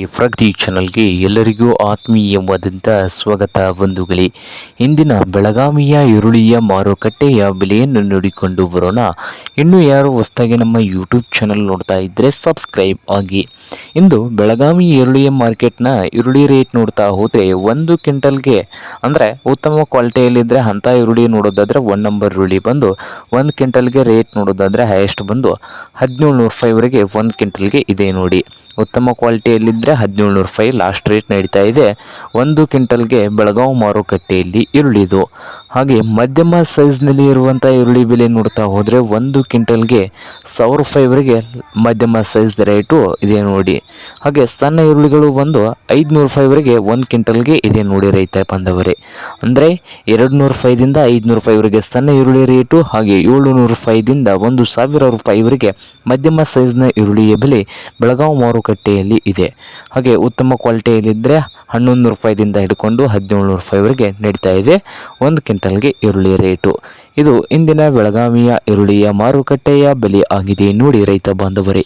ಈ ಪ್ರಗತಿ ಚಾನಲ್ಗೆ ಎಲ್ಲರಿಗೂ ಆತ್ಮೀಯವಾದಂಥ ಸ್ವಾಗತ ಬಂಧುಗಳೇ. ಇಂದಿನ ಬೆಳಗಾವಿಯ ಈರುಳ್ಳಿಯ ಮಾರುಕಟ್ಟೆಯ ಬೆಲೆಯನ್ನು ನೋಡಿಕೊಂಡು ಬರೋಣ. ಇನ್ನು ಯಾರು ಹೊಸದಾಗಿ ನಮ್ಮ ಯೂಟ್ಯೂಬ್ ಚಾನಲ್ ನೋಡ್ತಾ ಇದ್ದರೆ ಸಬ್ಸ್ಕ್ರೈಬ್ ಆಗಿ. ಇಂದು ಬೆಳಗಾವಿ ಈರುಳ್ಳಿಯ ಮಾರ್ಕೆಟ್ನ ಈರುಳ್ಳಿ ರೇಟ್ ನೋಡ್ತಾ ಹೋದರೆ ಒಂದು ಕ್ವಿಂಟಲ್ಗೆ ಅಂದರೆ ಉತ್ತಮ ಕ್ವಾಲಿಟಿಯಲ್ಲಿದ್ದರೆ ಅಂಥ ಈರುಳ್ಳಿ ನೋಡೋದಾದರೆ ಒನ್ ನಂಬರ್ ಈರುಳ್ಳಿ ಬಂದು ಒಂದು ಕ್ವಿಂಟಲ್ಗೆ ರೇಟ್ ನೋಡೋದಾದರೆ ಹೈಯೆಸ್ಟ್ ಬಂದು ಹದಿನೇಳು ನೂರು ರೂಪಾಯಿವರೆಗೆ ಒಂದು ಕ್ವಿಂಟಲ್ಗೆ ಇದೆ ನೋಡಿ. ಉತ್ತಮ ಕ್ವಾಲಿಟಿಯಲ್ಲಿದ್ದರೆ ಹದಿನೇಳು ನೂರು ರೂಪಾಯಿ ಲಾಸ್ಟ್ ರೇಟ್ ನಡೀತಾ ಇದೆ. ಒಂದು ಕ್ವಿಂಟಲ್ಗೆ ಬೆಳಗಾವಿ ಮಾರುಕಟ್ಟೆಯಲ್ಲಿ ಈರುಳ್ಳಿದು. ಹಾಗೆ ಮಧ್ಯಮ ಸೈಜ್ನಲ್ಲಿ ಇರುವಂಥ ಈರುಳ್ಳಿ ಬೆಲೆ ನೋಡ್ತಾ ಹೋದರೆ ಒಂದು ಕ್ವಿಂಟಲ್ಗೆ ಸಾವಿರ ರೂಪಾಯಿವರೆಗೆ ಮಧ್ಯಮ ಸೈಜ್ ರೇಟು ಇದೆ ನೋಡಿ. ಹಾಗೆ ಸಣ್ಣ ಈರುಳ್ಳಿಗಳು ಬಂದು ಐದುನೂರು ರೂಪಾಯಿವರೆಗೆ ಒಂದು ಕ್ವಿಂಟಲ್ಗೆ ಇದೆ ನೋಡಿ ರೈತ ಬಂದವರೇ ಅಂದರೆ ಎರಡು ನೂರು ರೂಪಾಯಿದಿಂದ ಐದುನೂರು ರೂಪಾಯಿವರೆಗೆ ಸಣ್ಣ ಈರುಳ್ಳಿ ರೇಟು ಹಾಗೆ ಏಳುನೂರು ರೂಪಾಯಿದಿಂದ ಒಂದು ಸಾವಿರ ರೂಪಾಯಿವರೆಗೆ ಮಧ್ಯಮ ಸೈಜ್ನ ಈರುಳ್ಳಿಯ ಬೆಲೆ ಬೆಳಗಾವಿ ಮಾರುಕಟ್ಟೆಯಲ್ಲಿ ಇದೆ. ಹಾಗೆ ಉತ್ತಮ ಕ್ವಾಲಿಟಿಯಲ್ಲಿದ್ದರೆ ಹನ್ನೊಂದು ರೂಪಾಯಿದಿಂದ ಹಿಡ್ಕೊಂಡು ಹದಿನೇಳು ರೂಪಾಯಿವರೆಗೆ ನಡೀತಾ ಇದೆ. ಒಂದು ಕ್ವಿಂಟಲ್ಗೆ ಈರುಳ್ಳಿ ರೇಟು. ಇದು ಇಂದಿನ ಬೆಳಗಾವಿಯ ಈರುಳ್ಳಿಯ ಮಾರುಕಟ್ಟೆಯ ಬೆಲೆ ಆಗಿದೆ. ನೋಡಿ ರೈತ ಬಾಂಧವರೇ.